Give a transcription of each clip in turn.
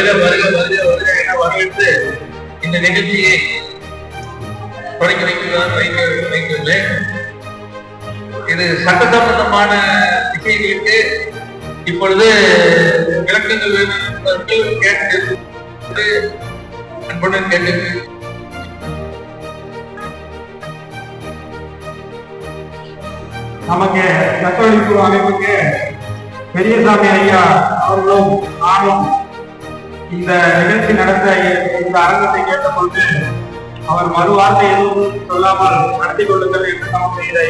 வருக வருக வருக வருக என வரவேற்று இந்த நிகழ்ச்சியை தொடங்கி வைக்கிறார் வைக்க வைத்துள்ளேன். இது சட்ட சம்பந்தமான விஷயங்களுக்கு இப்பொழுது விளக்கங்கள் வேணும் கேட்டு அன்புடன் கேட்டு நமக்கு கத்தோலிப்பு அமைப்புக்கு பெரியசாமி ஐயா அவர்களும் நானும் இந்த நிகழ்ச்சி நடத்த இந்த அரங்கத்தை கேட்டபொழுது அவர் மறு வார்த்தை எதுவும் சொல்லாமல் நடத்தி கொள்ளுங்கள் என்று நமக்கு இதை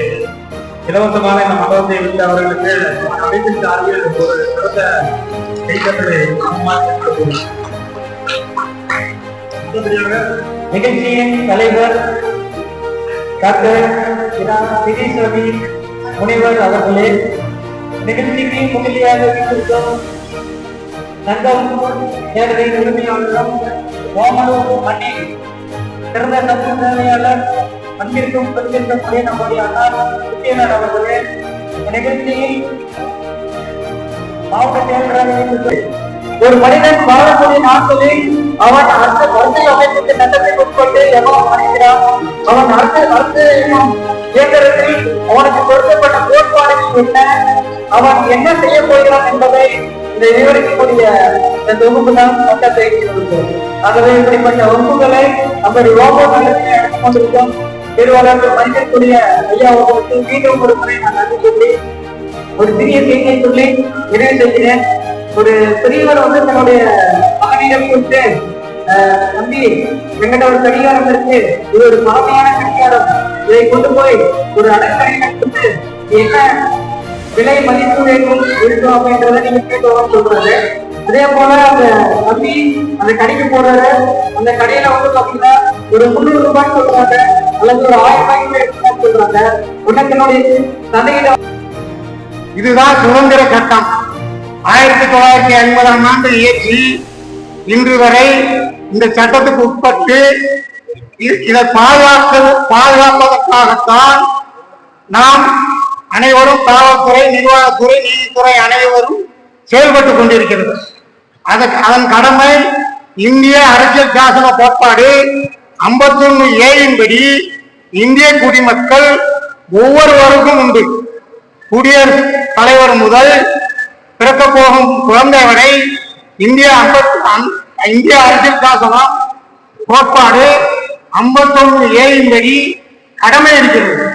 இலவசமான இந்த மண்டபத்தை விட்டு அவர்களுக்கு அமைப்பின் சார்பில் ஒரு சிறந்த கைத்தட்டலை நிகழ்ச்சியின் தலைவர் டாக்டர் இரா திரிசாமி முனைவர் அவர்களே நிகழ்ச்சிக்கு முதலியாக வீட்டிற்கும் சங்கம் ஏழரை உரிமையாளரும் ஓமலூர் மணி சிறந்த சமூகவியலாளர் அன்பிற்கும் பெருமிற்கும் நம்முடைய அண்ணா முக்கியனர் அவர்களே நிகழ்ச்சியில் மாவட்ட செயலராக ஒரு மனிதன் வாழக்கூடிய நாட்களில் அவன் அரசு அரசியல் அமைப்புக்கு சட்டத்தை உட்கொண்டு எவ்வளவு அடைகிறான் அவன் அரசு அரசு இயந்திரத்தில் அவனுக்கு கொடுக்கப்பட்ட கோட்பாடுகள் என்ன? அவன் என்ன செய்ய போகிறான் என்பதை இந்த விவரிக்கக்கூடிய இந்த தொகுப்பு தான் சட்டத்தை ஆகவே இப்படிப்பட்ட வகுப்புகளை நம்முடைய ரோபோ எடுத்துக்கொண்டிருக்கோம் எடுத்துக் கொண்டிருக்கோம். மனிதக்கூடிய ஐயா அவர்களுக்கு மீண்டும் ஒரு முறை நான் நன்றி சொல்லி ஒரு சிறிய செய்தியை சொல்லி நிறைவு செய்கிறேன். ஒரு பெரியவர் வந்து தன்னுடைய மகனிடம் கொடுத்து "அஹ், தம்பி எங்கிட்ட ஒரு கடிகாரம் இருக்கு. இது ஒரு பழமையான கடிகாரம். இதை கொண்டு போய் ஒரு அடக்கடையில கொடுத்து என்ன விலை மதிப்பு வேண்டும் இருக்கும் அப்படின்றத நீங்க கேட்கலாம் சொல்றாரு அதே போல அந்த நம்பி அந்த கடைக்கு போறாரு. அந்த கடையில வந்து பாத்தீங்கன்னா ஒரு முந்நூறு ரூபாய் சொல்றாங்க. அல்லது ஒரு ஆயிரம் ரூபாய்க்கு சொல்றாங்க. உடனே தன்னுடைய இதுதான் சுதந்திர சட்டம். ஆயிரத்தி தொள்ளாயிரத்தி ஐம்பதாம் ஆண்டு இயற்றி இன்று வரை இந்த சட்டத்துக்கு உட்பட்டு இதை பாதுகாக்க பாதுகாப்பதற்காகத்தான் நாம் அனைவரும் காவல்துறை நிர்வாகத்துறை நீதித்துறை அனைவரும் செயல்பட்டு கொண்டிருக்கிறது. அதற்கு அதன் கடமை இந்திய அரசியல் சாசன கோட்பாடு 51 ஏழின்படி இந்திய குடிமக்கள் ஒவ்வொருவருக்கும் உண்டு. குடியரசு தலைவர் முதல் பிறக்க போகும் குழந்தை வரை இந்திய அந்- இந்திய அரசியல் சாசனம் கோட்பாடு 51 ஏழின்படி கடமை இருக்கிறது.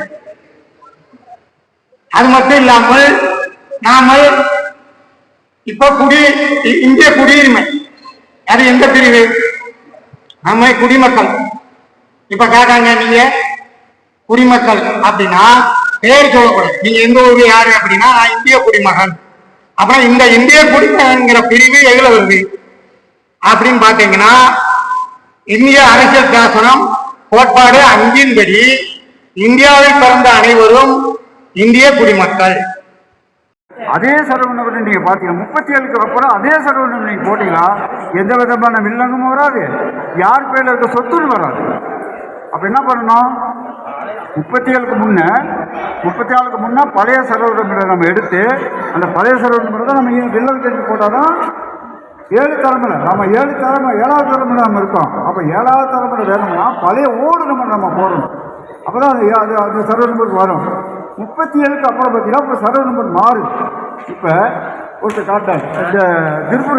அது மட்டும் இல்லாமல் நாம இப்ப குடி இ- இந்திய குடியுரிமை. அது எந்த பிரிவு? நம்ம குடிமக்கள். இப்ப கேட்டாங்க நீங்க குடிமக்கள் அப்படின்னா பேர் சொல்லக்கூடாது நீங்க எந்த ஊர் யாரு அப்படின்னா நான் இந்திய குடிமகன். அப்புறம் இந்த இந்திய குடிமகன்கிற பிரிவு எதுல வருது? அப்படின்னு பாத்தீங்கன்னா இந்திய அரசியல் சாசனம் கோட்பாடு அஞ்சின்படி இந்தியாவில் பிறந்த அனைவரும் இந்திய குடிமக்கள். அதே சரவணபடி நீங்க பாத்தீங்கன்னா முப்பத்தி ஏழுக்கு அப்புறம் அதே சரவணபடி நீங்க போட்டீங்கன்னா எந்த விதமான வில்லங்கமும் வராது. யார் பேர்ல இருக்க சொத்துன்னு வராது. அப்ப என்ன பண்ணணும்? முப்பத்தி ஏழுக்கு முன்ன முப்பத்தி ஆளுக்கு முன்ன பழைய சரவணபடி நம்ம எடுத்து அந்த பழைய சரவணபடி தான் நம்ம வில்லல் தெரிஞ்சு போட்டாதான் ஏழு தலைமுறை நம்ம ஏழு தலைமுறை ஏழாவது தலைமுறை நம்ம இருக்கோம். அப்போ ஏழாவது தலைமுறை வேணும்னா பழைய ஓடு நம்ம நம்ம போடணும். அப்போ தான் அது அது அந்த வரும். முப்பத்தி ஏழுக்கு அப்புறம் பார்த்தீங்கன்னா இப்போ சர்வ நம்பர் இப்போ ஒருத்தர் காட்டார். இந்த திருப்பூர்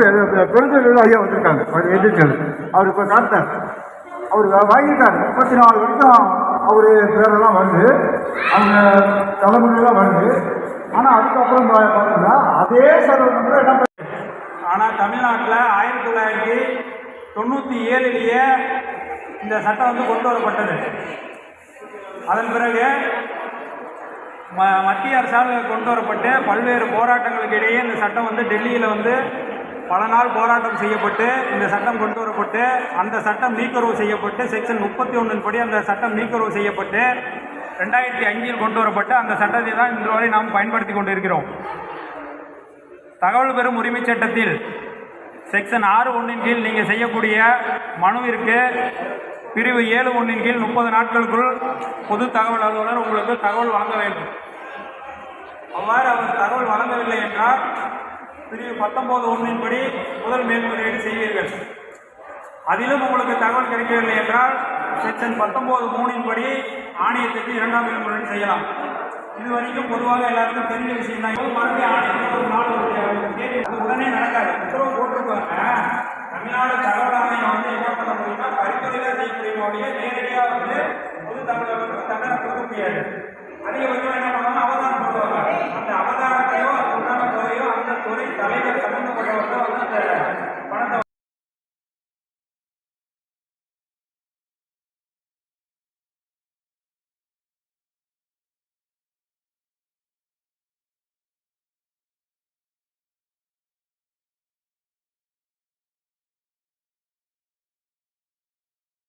பெருந்தொழில் ஐயா வந்திருக்காங்க. அவர் எதிர்த்தல் அவர் இப்போ காட்டார். அவர் வா- வாங்கியிருக்காரு. முப்பத்தி நாலு வருஷம் அவர் பேரெல்லாம் வந்து அவங்க தலைமுறையெல்லாம் வந்து. ஆனால் அதுக்கப்புறம் பார்த்தீங்கன்னா அதே சர்வ நம்பர் என்ன ஆனால் தமிழ்நாட்டில் ஆயிரத்தி தொள்ளாயிரத்தி தொண்ணூற்றி ஏழுலேயே இந்த சட்டம் வந்து கொண்டு வரப்பட்டது. அதன் பிறகு ம மத்திய அரசால் கொண்டு வரப்பட்டு பல்வேறு போராட்டங்களுக்கு இடையே இந்த சட்டம் வந்து டெல்லியில் வந்து பல நாள் போராட்டம் செய்யப்பட்டு இந்த சட்டம் கொண்டு வரப்பட்டு அந்த சட்டம் நீக்குறவு செய்யப்பட்டு செக்ஷன் முப்பத்தி ஒன்றின் படி அந்த சட்டம் நீக்குறவு செய்யப்பட்டு ரெண்டாயிரத்தி அஞ்சில் கொண்டு வரப்பட்டு அந்த சட்டத்தை தான் இன்று வரை நாம் பயன்படுத்தி கொண்டு இருக்கிறோம் தகவல் பெறும் உரிமைச் சட்டத்தில் செக்ஷன் ஆறு ஒன்றின் கீழ் நீங்கள் செய்யக்கூடிய மனுவிற்கு பிரிவு ஏழு ஒன்றின் கீழ் முப்பது நாட்களுக்குள் பொது தகவல் அலுவலர் உங்களுக்கு தகவல் வழங்க வேண்டும். அவ்வாறு அவர் தகவல் வழங்கவில்லை என்றால் பிரிவு பத்தொன்பது ஒன்றின் படி முதல் மேல்முறையீடு செய்வீர்கள். அதிலும் உங்களுக்கு தகவல் கிடைக்கவில்லை என்றால் செக்ஷன் பத்தொன்பது மூணின்படி ஆணையத்துக்கு இரண்டாம் மேல்முறையீடு செய்யலாம். இது வரைக்கும் பொதுவாக எல்லாருக்கும் தெரிஞ்ச விஷயம் தான் இப்போ மறுபடியும் ஆணையத்துக்கு ஒரு நாள் அது உடனே நடக்காது. உத்தரவு போட்டிருப்பாங்க. தமிழ்நாடு தகவல்